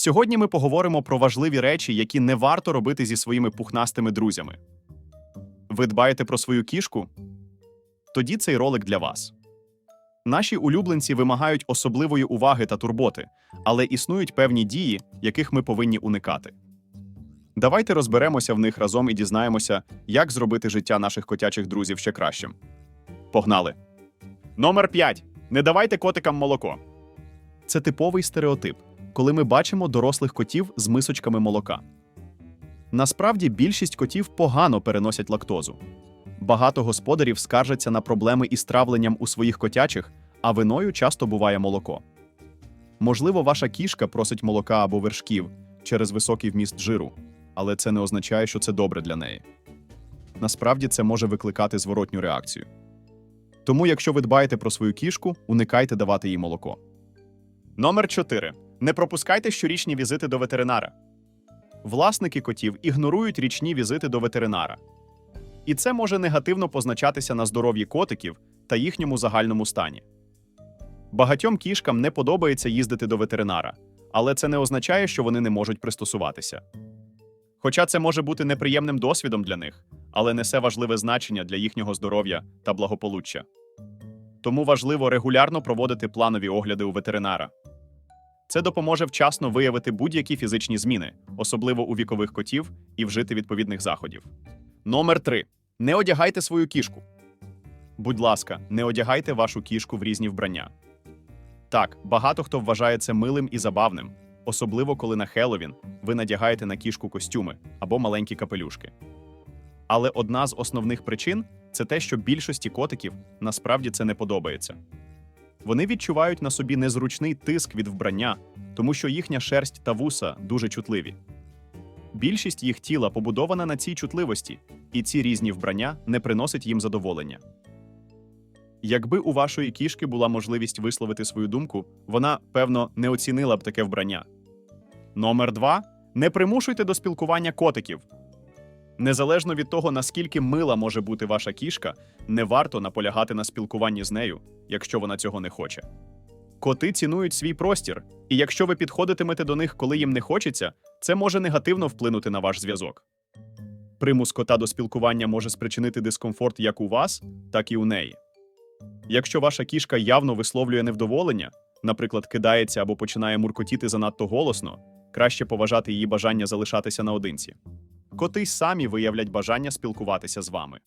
Сьогодні ми поговоримо про важливі речі, які не варто робити зі своїми пухнастими друзями. Ви дбаєте про свою кішку? Тоді цей ролик для вас. Наші улюбленці вимагають особливої уваги та турботи, але існують певні дії, яких ми повинні уникати. Давайте розберемося в них разом і дізнаємося, як зробити життя наших котячих друзів ще кращим. Погнали! Номер 5. Не давайте котикам молоко. Це типовий стереотип, коли ми бачимо дорослих котів з мисочками молока. Насправді більшість котів погано переносять лактозу. Багато господарів скаржаться на проблеми із травленням у своїх котячих, а виною часто буває молоко. Можливо, ваша кішка просить молока або вершків через високий вміст жиру, але це не означає, що це добре для неї. Насправді це може викликати зворотню реакцію. Тому, якщо ви дбаєте про свою кішку, уникайте давати їй молоко. Номер 4. Не пропускайте щорічні візити до ветеринара. Власники котів ігнорують річні візити до ветеринара. І це може негативно позначатися на здоров'ї котиків та їхньому загальному стані. Багатьом кішкам не подобається їздити до ветеринара, але це не означає, що вони не можуть пристосуватися. Хоча це може бути неприємним досвідом для них, але несе важливе значення для їхнього здоров'я та благополуччя. Тому важливо регулярно проводити планові огляди у ветеринара. Це допоможе вчасно виявити будь-які фізичні зміни, особливо у вікових котів, і вжити відповідних заходів. Номер 3. Не одягайте свою кішку. Будь ласка, не одягайте вашу кішку в різні вбрання. Так, багато хто вважає це милим і забавним, особливо коли на Хеллоуін ви надягаєте на кішку костюми або маленькі капелюшки. Але одна з основних причин це те, що більшості котиків насправді це не подобається. Вони відчувають на собі незручний тиск від вбрання, тому що їхня шерсть та вуса дуже чутливі. Більшість їх тіла побудована на цій чутливості, і ці різні вбрання не приносять їм задоволення. Якби у вашої кішки була можливість висловити свою думку, вона, певно, не оцінила б таке вбрання. Номер 2. Не примушуйте до спілкування котиків. Незалежно від того, наскільки мила може бути ваша кішка, не варто наполягати на спілкуванні з нею, якщо вона цього не хоче. Коти цінують свій простір, і якщо ви підходитимете до них, коли їм не хочеться, це може негативно вплинути на ваш зв'язок. Примус кота до спілкування може спричинити дискомфорт як у вас, так і у неї. Якщо ваша кішка явно висловлює невдоволення, наприклад, кидається або починає муркотіти занадто голосно, краще поважати її бажання залишатися наодинці. Коти самі виявлять бажання спілкуватися з вами.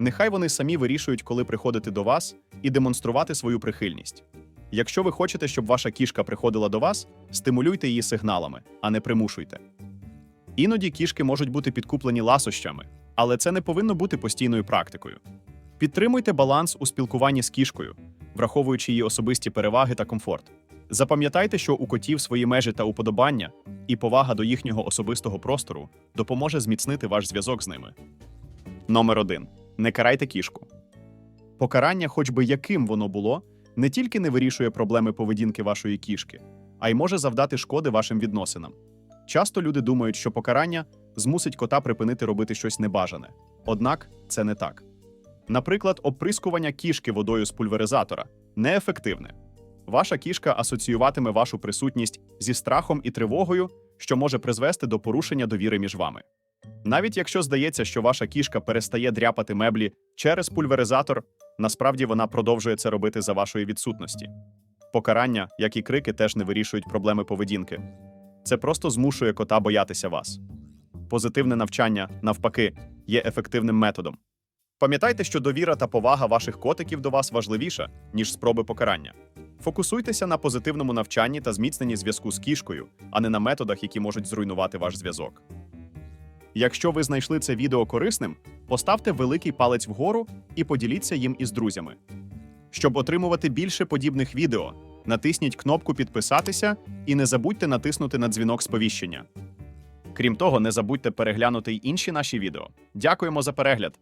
Нехай вони самі вирішують, коли приходити до вас, і демонструвати свою прихильність. Якщо ви хочете, щоб ваша кішка приходила до вас, стимулюйте її сигналами, а не примушуйте. Іноді кішки можуть бути підкуплені ласощами, але це не повинно бути постійною практикою. Підтримуйте баланс у спілкуванні з кішкою, враховуючи її особисті переваги та комфорт. Запам'ятайте, що у котів свої межі та уподобання, і повага до їхнього особистого простору допоможе зміцнити ваш зв'язок з ними. Номер 1. Не карайте кішку. Покарання, хоч би яким воно було, не тільки не вирішує проблеми поведінки вашої кішки, а й може завдати шкоди вашим відносинам. Часто люди думають, що покарання змусить кота припинити робити щось небажане. Однак це не так. Наприклад, оприскування кішки водою з пульверизатора неефективне. Ваша кішка асоціюватиме вашу присутність зі страхом і тривогою, що може призвести до порушення довіри між вами. Навіть якщо здається, що ваша кішка перестає дряпати меблі через пульверизатор, насправді вона продовжує це робити за вашої відсутності. Покарання, як і крики, теж не вирішують проблеми поведінки. Це просто змушує кота боятися вас. Позитивне навчання, навпаки, є ефективним методом. Пам'ятайте, що довіра та повага ваших котиків до вас важливіша, ніж спроби покарання. Фокусуйтеся на позитивному навчанні та зміцненні зв'язку з кішкою, а не на методах, які можуть зруйнувати ваш зв'язок. Якщо ви знайшли це відео корисним, поставте великий палець вгору і поділіться їм із друзями. Щоб отримувати більше подібних відео, натисніть кнопку Підписатися і не забудьте натиснути на дзвінок сповіщення. Крім того, не забудьте переглянути й інші наші відео. Дякуємо за перегляд!